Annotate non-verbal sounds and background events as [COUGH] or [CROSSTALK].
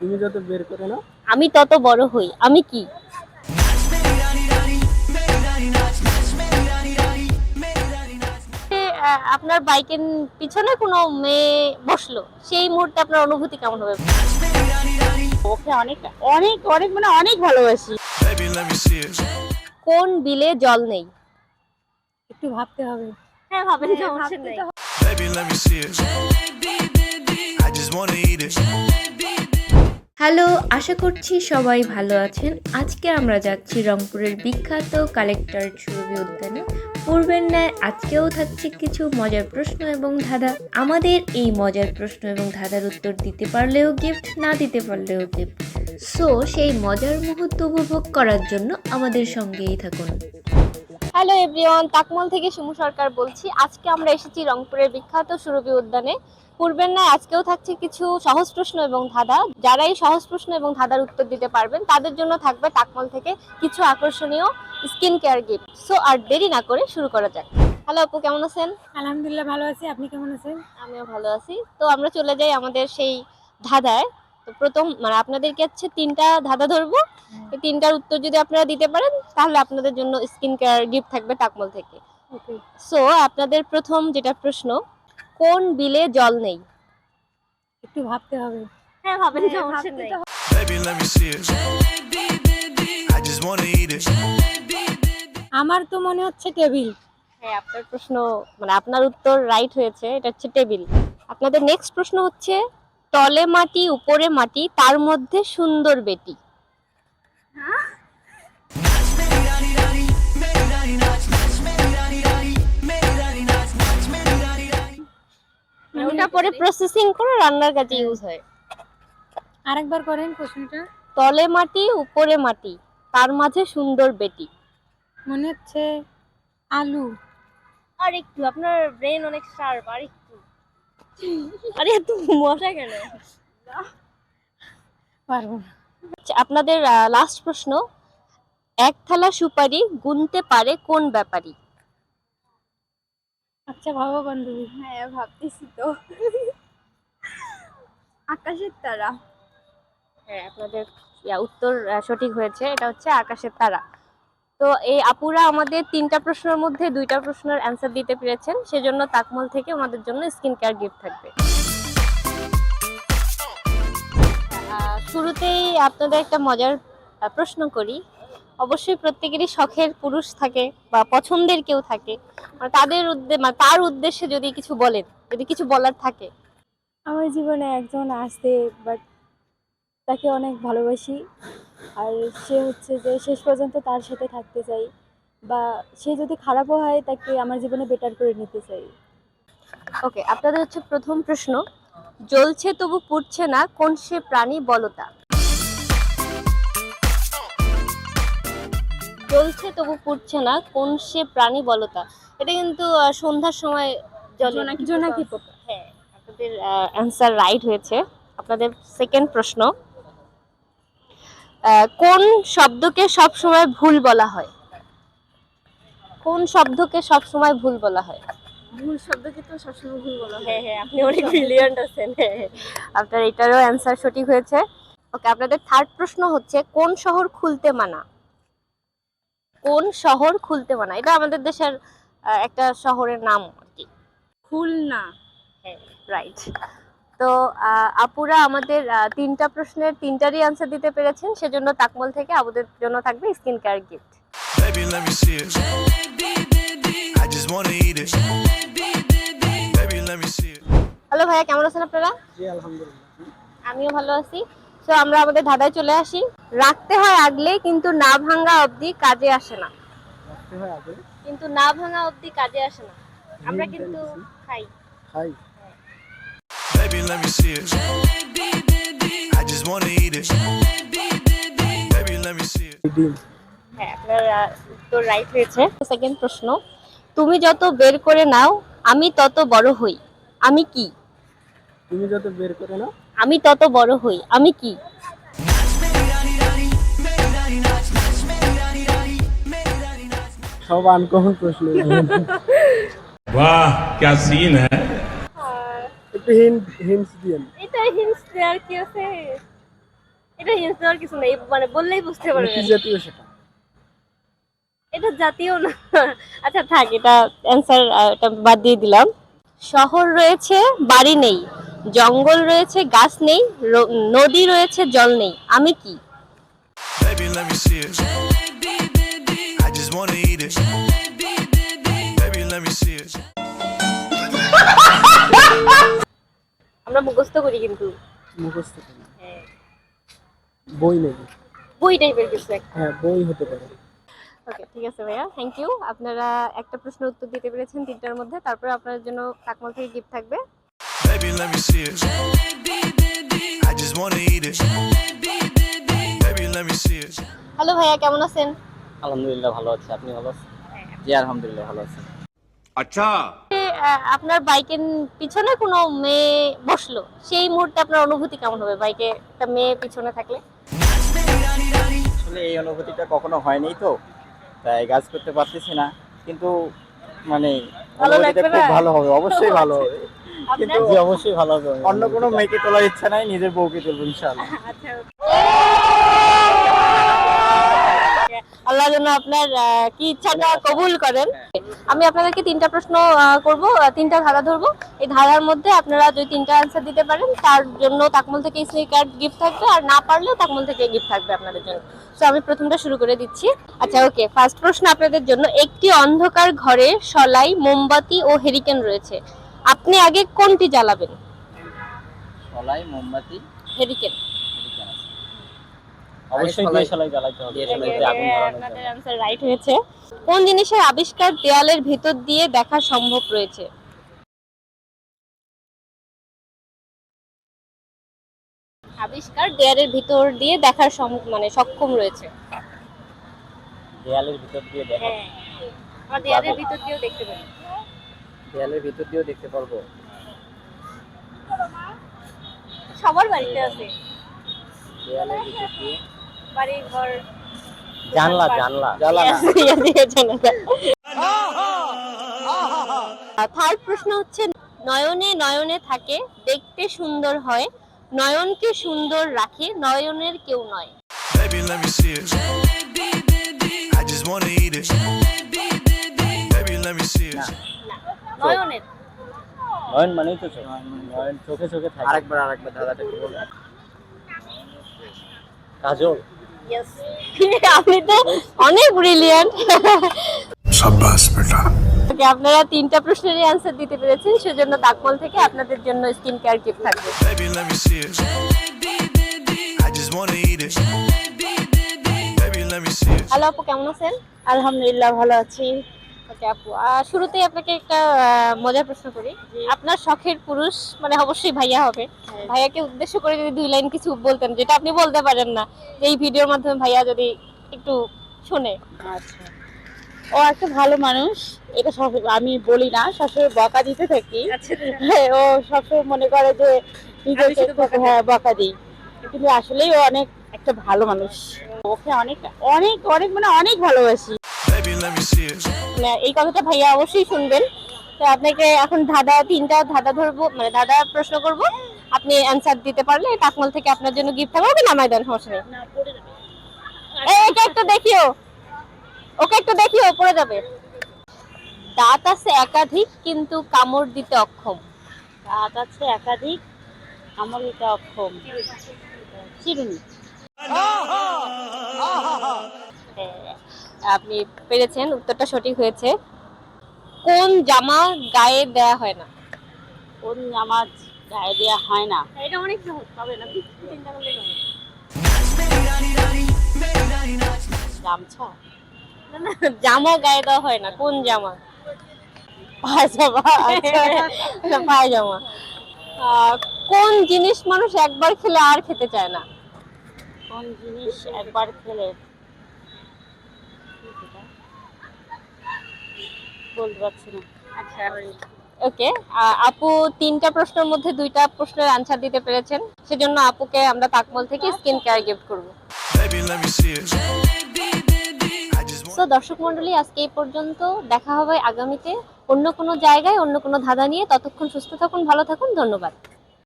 তুমি যত বের করে নাও আমি তত বড় হই আমি কি? আপনার বাইকের পিছনে কোনো মেয়ে বসল সেই মুহূর্তে আপনার অনুভূতি কেমন হবে? ওকে অনেক অনেক অনেক মানে অনেক ভালোবাসি. কোন বিলে জল নেই? একটু ভাবতে হবে। হ্যাঁ ভাবেন সমস্যা নেই। Baby, let me see it. I just wanna eat it. Hello, আশা করছি সবাই ভালো আছেন। আজকে আমরা যাচ্ছি রংপুরের বিখ্যাত কালেক্টর সুরভি উদ্যানে। পূর্বের ন্যায় আজকেও থাকছে কিছু মজার প্রশ্ন এবং ধাঁধা। আমাদের এই মজার প্রশ্ন এবং ধাঁধার উত্তর দিতে পারলেও গিফট না দিতে পারলেও গিফট সো সেই মজার মুহূর্ত উপভোগ করার জন্য আমাদের সঙ্গেই থাকুন। হ্যালো এভরিওয়ান তাকমল থেকে সুমু সরকার বলছি। আজকে আমরা এসেছি রংপুরের বিখ্যাত সুরভি উদ্যানে। পূর্বের ন্যায় আজকেও থাকছে কিছু সহজ প্রশ্ন এবং ধাঁধা। যারা এই সহজ প্রশ্ন এবং ধাঁধার উত্তর দিতে পারবেন তাদের জন্য থাকবে তাকমল থেকে কিছু আকর্ষণীয় স্কিন কেয়ার গিফট সো আর দেরি না করে শুরু করা যাক। হ্যালো আপু কেমন আছেন? আলহামদুলিল্লাহ ভালো আছি। আপনি কেমন আছেন? আমিও ভালো আছি। তো আমরা চলে যাই আমাদের সেই ধাঁধায়। তো প্রথম মানে আপনাদেরকে হচ্ছে তিনটা ধাঁধা ধরবো। এই তিনটার উত্তর যদি আপনারা দিতে পারেন তাহলে আপনাদের জন্য স্কিন কেয়ার গিফট থাকবে তাকমল থেকে। সো আপনাদের প্রথম যেটা প্রশ্ন কোন বিলে জল নেই? একটু ভাবতে হবে। হ্যাঁ ভাবেন সমস্যা নেই. আমার তো মনে হচ্ছে টেবিল। হ্যাঁ আপনার প্রশ্ন মানে আপনার উত্তর রাইট হয়েছে এটা হচ্ছে টেবিল। আপনাদের নেক্সট প্রশ্ন হচ্ছে তলে মাটি উপরে মাটি তার মধ্যে সুন্দর বেটি। ওটা পরে প্রসেসিং করে রান্নার কাজে ইউজ হয়। আরেকবার করেন প্রশ্নটা। তলে মাটি উপরে মাটি তার মাঝে সুন্দর বেটি। মনে হচ্ছে আলু। আর একটু আপনার ব্রেন অনেক শার্প আর একটু। আরে এত মশা কেন? পারব না। আচ্ছা, আপনাদের লাস্ট প্রশ্ন। এক থালা সুপারি গুনতে পারে কোন ব্যাপারী? আচ্ছা ভাবো বান্ধবী। হ্যাঁ ভাবতেছি তো। আকাশের তারা। হ্যাঁ আপনাদের উত্তর সঠিক হয়েছে। এটা হচ্ছে আকাশের তারা। তো এই আপুরা আমাদের তিনটা প্রশ্নের মধ্যে দুইটা প্রশ্নের অ্যান্সার দিতে পেরেছেন। সেজন্য তাকমল থেকে আমাদের জন্য স্কিন কেয়ার গিফট থাকবে শুরুতেই আপনাদের একটা মজার প্রশ্ন করি। অবশ্যই প্রত্যেকেরই শখের পুরুষ থাকে বা পছন্দের কেউ থাকে। মানে তাদের মানে তার উদ্দেশ্যে যদি কিছু বলেন, যদি কিছু বলার থাকে। আমার জীবনে একজন আসতে বাট তাকে অনেক ভালোবাসি। আর সে হচ্ছে যে শেষ পর্যন্ত তার সাথে থাকতে চাই বা সে যদি খারাপও হয় তাকে আমার জীবনে বেটার করে নিতে চাই। ওকে আপনাদের হচ্ছে প্রথম প্রশ্ন জ্বলছে তবু পুড়ছে না কোন সে প্রাণী বলতা জ্বলছে তবু পুড়ছে না কোন সে প্রাণী বলতা এটা কিন্তু আহ, সন্ধ্যার সময় জোনাকি জোনাকি পোকা। হ্যাঁ আপনাদের অ্যান্সার রাইট হয়েছে। আপনাদের সেকেন্ড প্রশ্ন কোন শব্দকে সব সময় ভুল বলা হয়? কোন শব্দকে সব সময় ভুল বলা হয়? ভুল শব্দকে তো সবসময় ভুল বলা হয়। হ্যাঁ হ্যাঁ আপনি অনেক ব্রিলিয়ান্ট আছেন। হ্যাঁ, হ্যাঁ। আপনার এটারও অ্যান্সার সঠিক হয়েছে। ওকে আপনাদের থার্ড প্রশ্ন হচ্ছে কোন শহর খুলতে মানা? কোন শহর খুলতে মানা? এটা আমাদের দেশের একটা শহরের নাম আর কি। খুলনা। রাইট তো আহ, আপুরা আমাদের তিনটা প্রশ্নের তিনটারই আনসার দিতে পেরেছেন সেজন্য তাকমল থেকে আমাদের জন্য থাকবে স্কিন কেয়ার গিফট. হ্যালো ভাইয়া কেমন আছেন আপনারা? জি আলহামদুলিল্লাহ। আমিও ভালো আছি। তো আমরা আমাদের ধাঁধায় চলে আসি। রাখতে হয় আগলে কিন্তু না ভাঙা অবধি কাজে আসে না। হয় কিন্তু না ভাঙা অবধি কাজে আসে না। আমরা কিন্তু খাই। খাই। let me see it. I just wanna eat it. Baby, let me see it. ডিম হ্যাঁ আপনার আহ, উত্তর রাইট হয়েছে সেকেন্ড প্রশ্ন তুমি যত বের করে নাও আমি তত বড় হই আমি কি তুমি যত বের করে নাও আমি তত বড় হই আমি কি সব আনকমন প্রশ্ন वाह क्या सीन है একটু হিন্ট হিন্টস দিয়েন এটা হিন্টস দেওয়ার কি আছে? এটা হিন্স দেওয়ার কিছু নেই মানে বললেই বুঝতে কি জাতীয় সেটা? এটা জাতীয় না। আচ্ছা থাক এটা অ্যান্সার এটা বাদ দিয়ে দিলাম। শহর রয়েছে বাড়ি নেই। জঙ্গল রয়েছে গাছ নেই। নদী রয়েছে জল নেই। আমি কি? Baby, let me see it. I just wanna eat it. Baby, আমরা মুখস্থ করি কিন্তু মুখস্থ করি হ্যাঁ বই নেবে বই টাইপের কিছু একটা হ্যাঁ বই হতে পারে ওকে ঠিক আছে ভাইয়া থ্যাংক ইউ আপনারা একটা প্রশ্ন উত্তর দিতে পেরেছেন তিনটার মধ্যে তারপরে আপনাদের জন্য কাকমাল থেকে গিফট থাকবে Baby, let me see it. Jalebi, baby. I just wanna eat it. Jalebi, baby. Baby, let me see it. Hello ভাইয়া কেমন আছেন আলহামদুলিল্লাহ ভালো আছি আপনি ভালো আছেন হ্যাঁ, জি আলহামদুলিল্লাহ ভালো আছি আচ্ছা আপনার বাইকের পিছনে কোনো মেয়ে বসল? সেই মুহূর্তে আপনার অনুভূতি কেমন হবে? বাইকে একটা মেয়ে পিছনে থাকলে? আসলে এই অনুভূতিটা কখনো হয়নি তো তাই কাজ করতে পারতেছি না। কিন্তু মানে ভালো অনুভূতিটা খুব ভালো হবে অবশ্যই ভালো হবে। [LAUGHS] কিন্তু অবশ্যই ভালো হবে। অন্য কোনো মেয়েকে তোলার ইচ্ছা নাই নিজের বউকে তুলবো ইনশাআল্লাহ। [LAUGHS] আচ্ছা আল্লাহ যেন আপনার আহ, কি ইচ্ছাটা কবুল করেন? আমি আপনাদেরকে তিনটা প্রশ্ন করব তিনটা ধারা ধরবো। এই ধারার মধ্যে আপনারা যদি তিনটা অ্যান্সার দিতে পারেন। তার জন্য তাকমল থেকে স্নেক কার্ড গিফট থাকবে আর না পারলেও তাকমল থেকে গিফট থাকবে আপনাদের জন্য। তো আমি প্রথমটা শুরু করে দিচ্ছি। আচ্ছা ওকে ফার্স্ট প্রশ্ন আপনাদের জন্য। একটি অন্ধকার ঘরে সলাই মোমবাতি ও হেরিকেন রয়েছে। আপনি আগে কোনটি জ্বালাবেন? সলাই মোমবাতি। হেরিকেন। অবশ্যই দিয়ে জ্বালাইতে হবে। সলাইতে আগুন ধরানোর আপনাদের জন্য। রাইট হয়েছে। কোন জিনিসের আবিষ্কার দেয়ালের ভেতর দিয়ে দেখা সম্ভব রয়েছে? আবিষ্কার দেয়ালের ভিতর দিয়ে দেখার মানে সক্ষম রয়েছে। দেয়ালের ভিতর দিয়ে দেখা হ্যাঁ। আমরা দেয়ালের ভিতর দিয়েও দেখতে পারি। দেয়ালের ভিতর দিয়েও দেখতে পারব। সবার বাড়িতে আছে। দেয়ালের ভিতর দিয়ে বাড়ি ঘর জানলা জানলা। জানলা। থার্ড [LAUGHS] [LAUGHS] প্রশ্ন হচ্ছে নয়নে নয়নে থাকে দেখতে সুন্দর হয় নয়নকে সুন্দর রাখে নয়নের কেউ নয়. নয়নের। নয়ন মানেই তো চোখ। নয়ন চোখে চোখে থাকে। আরেকবার আরেকবার কাজল। [LAUGHS] আপনি তো অনেক ব্রিলিয়ান্ট সাব্বাস বেটা। ওকে আপনারা তিনটা প্রশ্নেরই অ্যানসার দিতে পেরেছেন সেজন্য দাকমল থেকে আপনাদের জন্য স্কিন কেয়ার কিট থাকবে হ্যালো আপু কেমন আছেন? আলহামদুলিল্লাহ ভালো আছি। ওকে আপু শুরুতেই আপনাকে একটা মজার প্রশ্ন করি। আপনার শখের পুরুষ মানে অবশ্যই ভাইয়া হবে। ভাইয়াকে উদ্দেশ্য করে যদি দুই লাইন কিছু বলতেন যেটা আপনি বলতে পারেন না যে এই ভিডিওর মাধ্যমে ভাইয়া যদি একটু শুনে। আচ্ছা। ও একটা ভালো মানুষ এটা সব আমি বলি না সবসময় বকা দিতে থাকি। হ্যাঁ, ও সবসময় মনে করে যে নিজেকে হ্যাঁ বকা দিই। কিন্তু আসলেই ও অনেক একটা ভালো মানুষ। ওকে অনেক অনেক অনেক মানে অনেক ভালোবাসি। এই কথাটা ভাইয়া অবশ্যই শুনবেন। তো আপনাকে এখন ধাঁধা তিনটা ধাঁধা ধরবো মানে ধাঁধা প্রশ্ন করব। আপনি অ্যান্সার দিতে পারলে তাকমল থেকে আপনার জন্য গিফট থাকবে। ওকে নামাই দেন সমস্যা নেই। এই, একটু দেখিও। ওকে একটু দেখিও পড়ে যাবে। দাঁত আছে একাধিক কিন্তু কামড় দিতে অক্ষম। রাত আছে একাধিক আমার এটা অক্ষম। চিরুনি। আপনি পেরেছেন উত্তরটা সঠিক হয়েছে। কোন জামা গায়ে দেয়া হয় না? কোন জামা গায়ে দেওয়া হয় না? এটা অনেক সহজ পাবে না? চিন্তা করলে গামছা? জামা গায়ে দেওয়া হয় না কোন জামা? পায়জামা। আচ্ছা পায়জামা। কোন জিনিস মানুষ একবার খেলে আর খেতে চায় না? কোন জিনিস একবার খেলে? বলতে পারছি না। আচ্ছা। ওকে আপু তিনটা প্রশ্নের মধ্যে দুইটা প্রশ্নের আনসার দিতে পেরেছেন। সেজন্য আপুকে আমরা তাকমল থেকে স্কিন কেয়ার গিফট করব। তো দর্শক মন্ডলী আজকে এই পর্যন্ত দেখা হবে আগামীতে অন্য কোনো জায়গায় অন্য কোনো ধাঁধা নিয়ে। ততক্ষণ সুস্থ থাকুন ভালো থাকুন ধন্যবাদ।